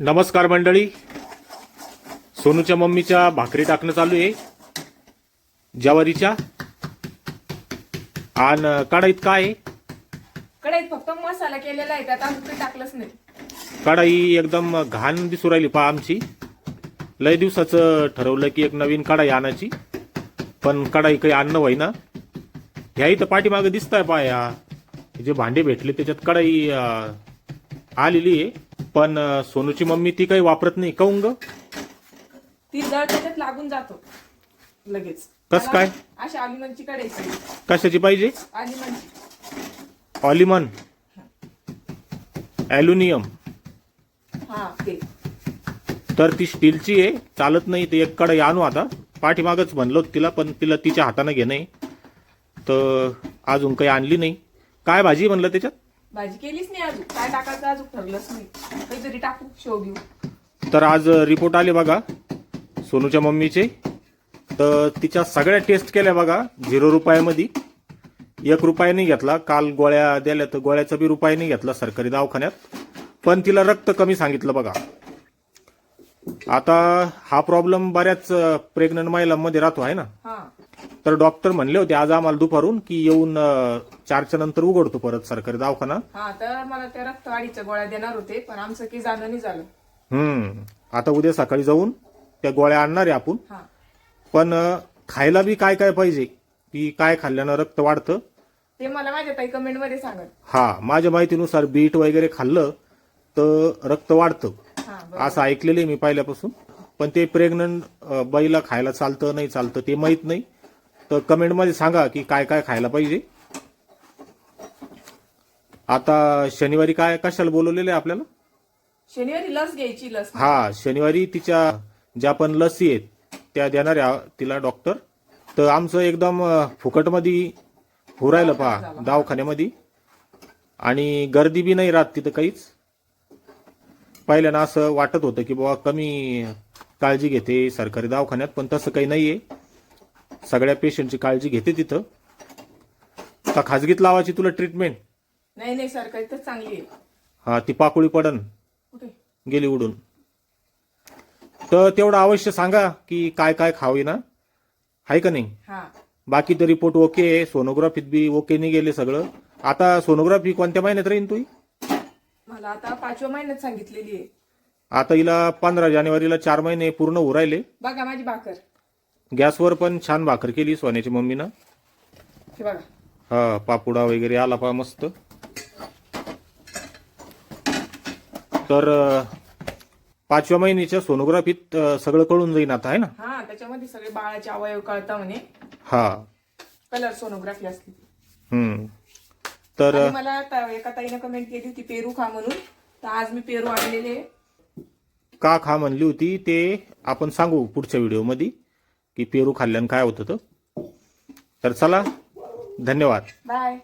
नमस्कार मंडळी. सोनूच्या मम्मीच्या भाकरी टाकणं चालू आहे. ज्वारीच्या. आणि कढाईत काय आहे? कढईत फक्त मसाला केलेला आहे त्यात काही टाकलंच नाही. कढाई एकदम घाण दिसू राहिली पहा आमची. लय दिवसाचं ठरवलं की एक नवीन कढाई आणायची. पण कढाई काही आणणं होईना. ह्या इथं पाठीमागं दिसताय पहा या. जे भांडे भेटले त्याच्यात कढाई अं, आलेली आहे. पण सोनूची मम्मी ती काही वापरत नाही. काऊन ग? ती दळ त्याच्यात लागून जातो लगेच. कसं काय? अशी अलिमनची कढई पाहिजे कशाची पाहिजे? ऑलिमन ॲल्युमिनियम हा. ते. तर ती स्टीलची आहे. चालत नाही. ते एक कढई आणू आता. पाठीमागच म्हणलो होतं तिला पण तिला तिच्या हाताने घेणं आहे. तर अजून काही आणली नाही. काय भाजी म्हणलं त्याच्यात? भाजी केलीच नाही अजून. काय टाकायचं अजून ठरलंच नाही. काहीतरी टाकू शो घेऊ. तर आज रिपोर्ट आले बघा सोनूच्या मम्मीचे. तर तिच्या सगळ्या टेस्ट केल्या बघा झिरो रुपयामध्ये. एक रुपया नाही घेतला काल गोळ्या दिल्या तर गोळ्याचा बी रुपया नाही घेतला सरकारी दवाखान्यात. पण तिला रक्त कमी सांगितलं बघा. आता हा प्रॉब्लेम बऱ्याच प्रेग्नंट महिलांमध्ये राहतो आहे ना? हा. तर डॉक्टर म्हणले होते आज आम्हाला दुपारून की येऊन अं, चारच्या नंतर उघडतो परत सरकारी दवाखाना. हा तर मला त्या रक्तवाढीच्या गोळ्या देणार होते पण आमचं की जाणं नाही झालं. हम्म. आता उद्या सकाळी जाऊन त्या गोळ्या आणणार आहे आपण. हा. पण अं, खायला बी काय काय पाहिजे? की काय खाल्ल्यानं रक्त वाढतं? ते मला माझ्या ताई कमेंटमध्ये सांगत. हा माझ्या माहितीनुसार बीट वगैरे खाल्लं तर रक्त वाढतं. हा बरं. असं ऐकलेलं आहे मी पहिल्यापासून. पण ते प्रेग्नंट बाईला खायला चालतं नाही चालतं ते माहीत नाही. तर कमेंटमध्ये सांगा की काय काय खायला पाहिजे. आता शनिवारी काय कशाला बोलवलेलं आहे आपल्याला? शनिवारी लस घ्यायची लस. हा शनिवारी तिच्या ज्या पण लसी आहेत त्या देणार आहे तिला डॉक्टर. तर आमचं एकदम फुकटमध्ये हुरायलं पहा दवाखान्यामध्ये. आणि गर्दी बी नाही राहत तिथं काहीच. पहिल्यानं असं वाटत होतं की बाबा कमी काळजी घेते सरकारी दवाखान्यात पण तसं काही नाहीये. सगळ्या पेशंटची काळजी घेते तिथं. का खाजगीत लावायची तुला ट्रीटमेंट नाही नाही सरकारी तर चांगली आहे. हा ती पाकुळी पडन. कुठे? गेली उडून. तर तेवढं अवश्य सांगा की काय काय खावी ना आहे का नाही? हा. बाकी तर रिपोर्ट ओके आहे. सोनोग्राफीत बी ओके नाही गेले सगळं. आता सोनोग्राफी कोणत्या महिन्यात राहील तुही मला आता पाचव्या महिन्यात सांगितलेली आहे. आता हिला पंधरा जानेवारीला चार महिने पूर्ण उरायले बघा माझी भाकर. गॅसवर पण छान भाकर केली सोन्याची मम्मीनं. हे बघा. हा पापुडा वगैरे आला पा मस्त. तर पाचव्या महिन्याच्या सोनोग्राफीत सगळं कळून जाईन आता आहे ना? हा त्याच्यामध्ये सगळे बाळाचे अवयव कळता म्हणे. हा. कलर सोनोग्राफी असते हम्म. तर आणि मला ता- एका ताईनं कमेंट केली होती पेरू खा म्हणून. तर आज मी पेरू आणलेले. का खा म्हणली होती ते आपण सांगू पुढच्या व्हिडिओमध्ये की पेरू खाल्ल्यानं काय होतं तर. तर चला धन्यवाद बाय